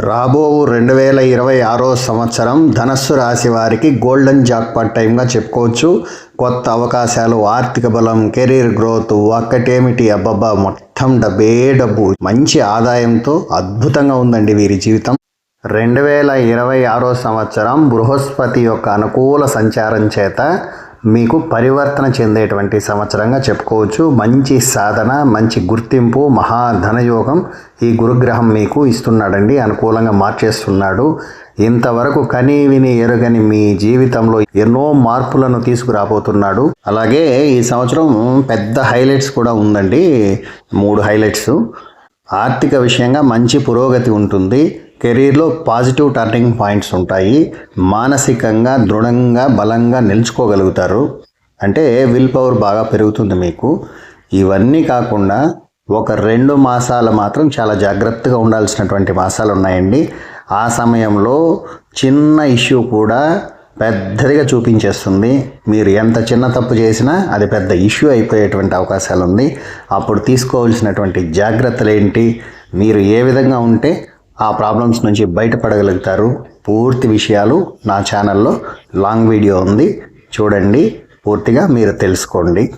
రాబో రెండు వేల ఇరవై ఆరో సంవత్సరం ధనస్సు రాశి వారికి గోల్డెన్ జాక్పాట్ టైంగా చెప్పుకోవచ్చు. కొత్త అవకాశాలు ఆర్థిక బలం కెరీర్ గ్రోత్ ఒక్కటేమిటి అబ్బబ్బా? మొత్తం డబ్బే డబ్బు. మంచి ఆదాయంతో అద్భుతంగా ఉందండి వీరి జీవితం. రెండు వేల ఇరవై ఆరో సంవత్సరం బృహస్పతి యొక్క అనుకూల సంచారం చేత మీకు పరివర్తన చెందేటువంటి సంవత్సరంగా చెప్పుకోవచ్చు. మంచి సాధన మంచి గుర్తింపు మహాధనయోగం ఈ గురుగ్రహం మీకు ఇస్తున్నాడండి. అనుకూలంగా మార్చేస్తున్నాడు. ఇంతవరకు కని విని ఎరుగని మీ జీవితంలో ఎన్నో మార్పులను తీసుకురాబోతున్నాడు. అలాగే ఈ సంవత్సరం పెద్ద హైలైట్స్ కూడా ఉందండి. మూడు హైలైట్స్. ఆర్థిక విషయంగా మంచి పురోగతి ఉంటుంది. కెరీర్లో పాజిటివ్ టర్నింగ్ పాయింట్స్ ఉంటాయి. మానసికంగా దృఢంగా బలంగా నిలుచుకోగలుగుతారు. అంటే విల్ పవర్ బాగా పెరుగుతుంది మీకు. ఇవన్నీ కాకుండా ఒక రెండు మాసాలు మాత్రం చాలా జాగ్రత్తగా ఉండాల్సినటువంటి మాసాలు ఉన్నాయండి. ఆ సమయంలో చిన్న ఇష్యూ కూడా పెద్దదిగా చూపించేస్తుంది. మీరు ఎంత చిన్న తప్పు చేసినా అది పెద్ద ఇష్యూ అయిపోయేటువంటి అవకాశాలు ఉంది. అప్పుడు తీసుకోవాల్సినటువంటి జాగ్రత్తలు ఏంటి? మీరు ఏ విధంగా ఉంటే ఆ ప్రాబ్లమ్స్ నుంచి బయటపడగలుగుతారు. పూర్తి విషయాలు నా ఛానల్లో లాంగ్ వీడియో ఉంది. చూడండి. పూర్తిగా మీరు తెలుసుకోండి.